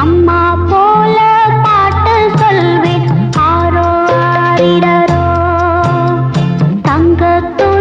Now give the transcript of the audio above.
அம்மா போல பாட்டு சொல்வேன். ஆரோ ஆரிடரோ தங்கத்தோ